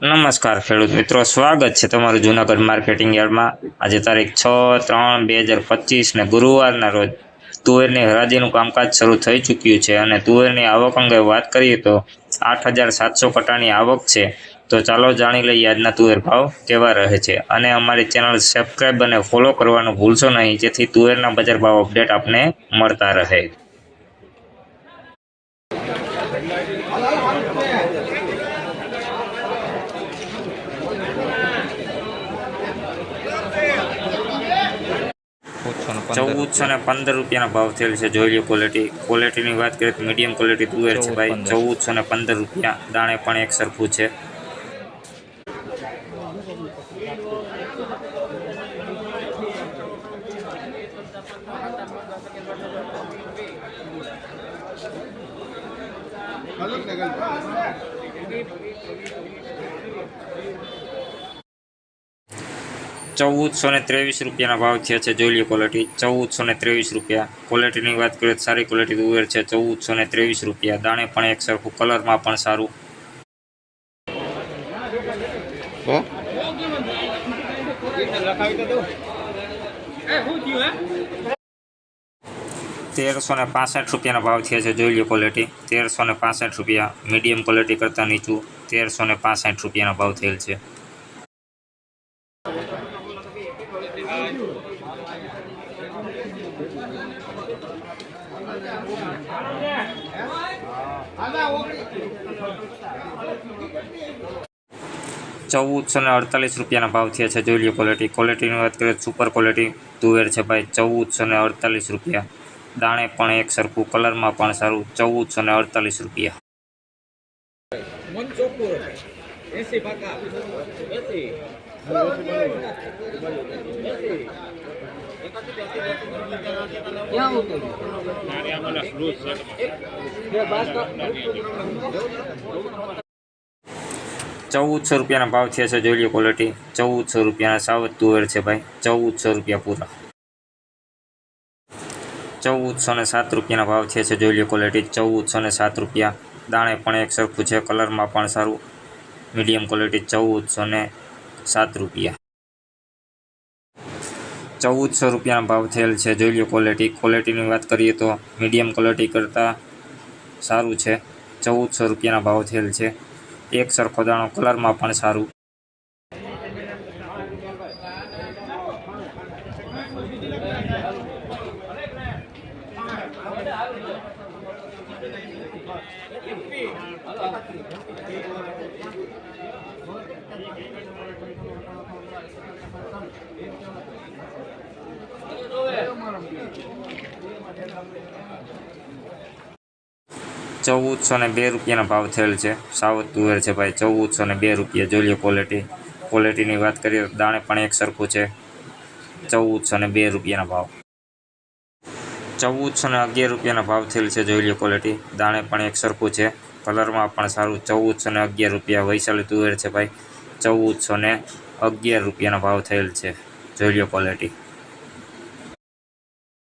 નમસ્કાર ખેડૂત મિત્રો, સ્વાગત છે તમારું જૂનાગઢ માર્કેટિંગ યાર્ડમાં. આજે તારીખ છ ત્રણ બે હજાર પચીસ ને ગુરુવારના રોજ તુવેરની હરાજીનું કામકાજ શરૂ થઈ ચૂક્યું છે અને તુવેરની આવક અંગે વાત કરીએ તો આઠ હજાર સાતસો કટાની આવક છે. તો ચાલો જાણી લઈએ આજના તુવેર ભાવ કેવા રહે છે. અને અમારી ચેનલ સબસ્ક્રાઈબ અને ફોલો કરવાનું ભૂલશો નહીં, જેથી તુવેરના બજાર ભાવ અપડેટ આપને મળતા રહે. ચૌદસો ને પંદર રૂપિયાના ભાવ થયેલ છે. જોઈ લો ક્વોલિટી ક્વોલિટીની વાત કરીએ તો મીડિયમ ક્વોલિટી તુવેર છે ભાઈ. ચૌદસો ને પંદર રૂપિયા. દાણે પણ એક સરખું છે. ચૌદસો ને ત્રેવીસ રૂપિયાના ભાવ થયા છે. જોઈ લઈએ ક્વોલિટી ચૌદસો ને ત્રેવીસ રૂપિયા. ક્વોલિટીની વાત કરીએ તો સારી ક્વોલિટી તુવેર છે. ચૌદસો ને ત્રેવીસ રૂપિયા. દાણે પણ એક સરખું કલરમાં પણ સારું. તેરસો ને પાસઠ રૂપિયાના ભાવ થયા છે. જોઈ લઈએ ક્વોલિટી તેરસો ને પાસઠ રૂપિયા. મીડિયમ ક્વોલિટી કરતાં નીચું. તેરસો ને પાસઠ રૂપિયાના ભાવ થયેલ છે. ચૌદસો ને અડતાલીસ રૂપિયાના ભાવ થયા છે. જોઈ લઈએ ક્વોલિટી ક્વોલિટીની વાત કરીએ સુપર ક્વોલિટી તુવેર છે ભાઈ. ચૌદસો ને અડતાલીસ રૂપિયા. દાણે પણ એક સરખું, કલરમાં પણ સારું. ચૌદસો ને અડતાલીસ રૂપિયા. મન ચોખ્ખું એસી. ચૌદસો રૂપિયાના ભાવ થયા છે, જોઈ લો ક્વોલિટી ચૌદસો રૂપિયાના સાવત તુવેર છે ભાઈ. ચૌદસો રૂપિયા પૂરા. ચૌદસો ને સાત રૂપિયાના ભાવ થયા છે, જોઈ લો ક્વોલિટી ચૌદસો ને સાત રૂપિયા. દાણે પણ એક સરખું છે, કલરમાં પણ સારું. મીડિયમ ક્વોલિટી ચૌદસો ને સાત રૂપિયા. ચૌદસો રૂપિયાના ભાવ થયેલ છે. જોઈ લો ક્વોલિટી ક્વોલિટીની વાત કરીએ તો મીડિયમ ક્વોલિટી કરતાં સારું છે. ચૌદસો રૂપિયાના ભાવ થયેલ છે. એક સરખો દાણો કલરમાં પણ સારું. ચૌદસો ને બે રૂપિયાના ભાવ થયેલ છે. સાવત તુવેર છે ભાઈ, ચૌદસો ને બે રૂપિયા. જોઈ ક્વોલિટી ક્વોલિટીની વાત કરીએ તો દાણે પણ એક સરખું છે. ચૌદસો ને બે રૂપિયાના ભાવ. ચૌદસો ને અગિયાર રૂપિયાના ભાવ થયેલ છે, જોઈ લો ક્વોલિટી દાણે પણ એક સરખું છે. કલરમાં પણ સારું. ચૌદસો ને અગિયાર રૂપિયા વૈશાલી તુવેર છે ભાઈ. ચૌદસો ને અગિયાર રૂપિયાના ભાવ થયેલ છે. જોઈ લો ક્વોલિટી